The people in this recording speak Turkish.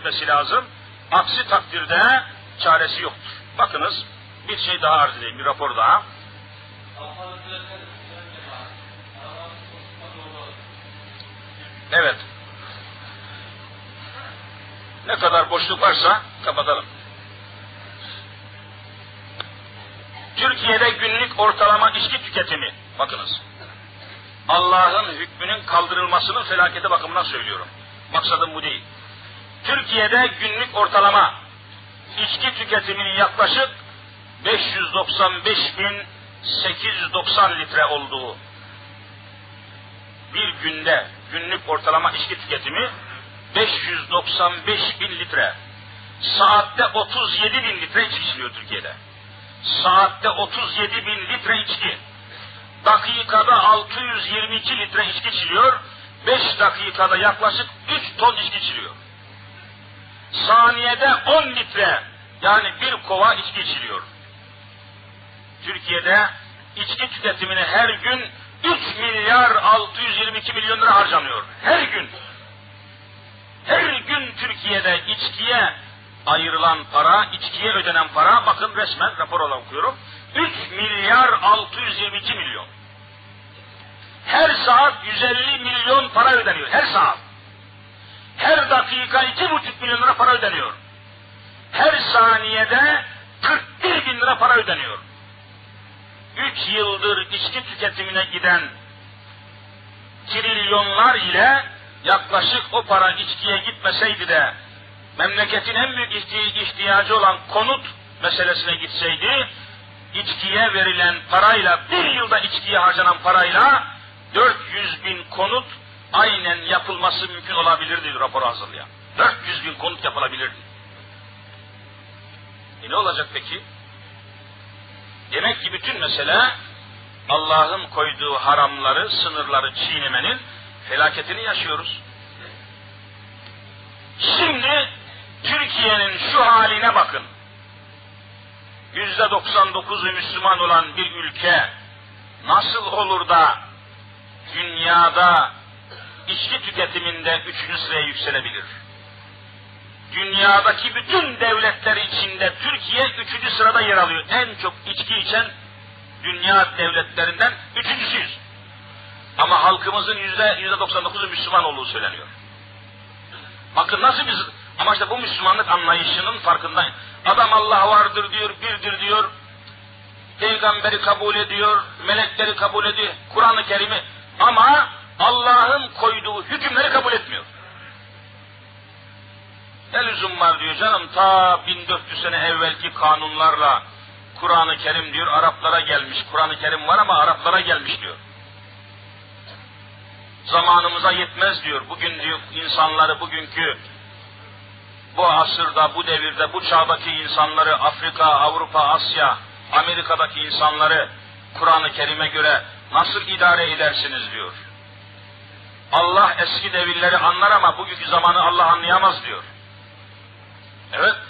etmesi lazım. Aksi takdirde çaresi yoktur. Bakınız bir şey daha arz edeyim, bir rapor daha. Evet. Ne kadar boşluk varsa kapatalım. Türkiye'de günlük ortalama içki tüketimi, bakınız. Allah'ın hükmünün kaldırılmasının felaketi bakımından söylüyorum. Maksadım bu değil. Türkiye'de günlük ortalama içki tüketiminin yaklaşık 595.890 litre olduğu bir günde günlük ortalama içki tüketimi 595 bin litre. Saatte 37 bin litre içki içiliyor Türkiye'de. Saatte 37 bin litre içki. Dakikada 622 litre içki içiliyor. 5 dakikada yaklaşık 3 ton içki içiliyor. Saniyede 10 litre yani bir kova içki içiliyor. Türkiye'de içki tüketimine her gün 3 milyar 622 milyon lira harcanıyor. Her gün. Her gün Türkiye'de içkiye ayrılan para, içkiye ödenen para, bakın resmen rapor olarak okuyorum. 3 milyar 622 milyon. Her saat 150 milyon para ödeniyor. Her saat. Dakika 2,5 milyon lira para ödeniyor. Her saniyede 41 bin lira para ödeniyor. 3 yıldır içki tüketimine giden trilyonlar ile yaklaşık o para içkiye gitmeseydi de memleketin en büyük ihti- ihtiyacı olan konut meselesine gitseydi içkiye verilen parayla bir yılda içkiye harcanan parayla 400 bin konut aynen yapılması mümkün olabilirdi rapor hazırlayan. 400 bin konut yapılabilirdi. E ne olacak peki? Demek ki bütün mesele Allah'ın koyduğu haramları, sınırları çiğnemenin felaketini yaşıyoruz. Şimdi Türkiye'nin şu haline bakın. Yüzde 99'u Müslüman olan bir ülke nasıl olur da dünyada içki tüketiminde üçüncü sıraya yükselebilir? Dünyadaki bütün devletler içinde Türkiye üçüncü sırada yer alıyor. En çok içki içen dünya devletlerinden üçüncüsüyüz. Ama halkımızın yüzde yüzde 99'u Müslüman olduğu söyleniyor. Bakın nasıl biz ama işte bu Müslümanlık anlayışının farkındayım. Adam Allah vardır diyor, birdir diyor. Peygamberi kabul ediyor, melekleri kabul ediyor, Kur'an-ı Kerim'i ama Allah'ın koyduğu hükümleri kabul etmiyor. Ne lüzum var diyor canım ta 1400 sene evvelki kanunlarla Kur'an-ı Kerim diyor Araplara gelmiş. Kur'an-ı Kerim var ama Araplara gelmiş diyor. Zamanımıza yetmez diyor. Bugün diyor insanları bugünkü bu asırda, bu devirde, bu çağdaki insanları Afrika, Avrupa, Asya, Amerika'daki insanları Kur'an-ı Kerim'e göre nasıl idare edersiniz diyor. Allah eski devirleri anlar ama bugünkü zamanı Allah anlayamaz diyor. Evet.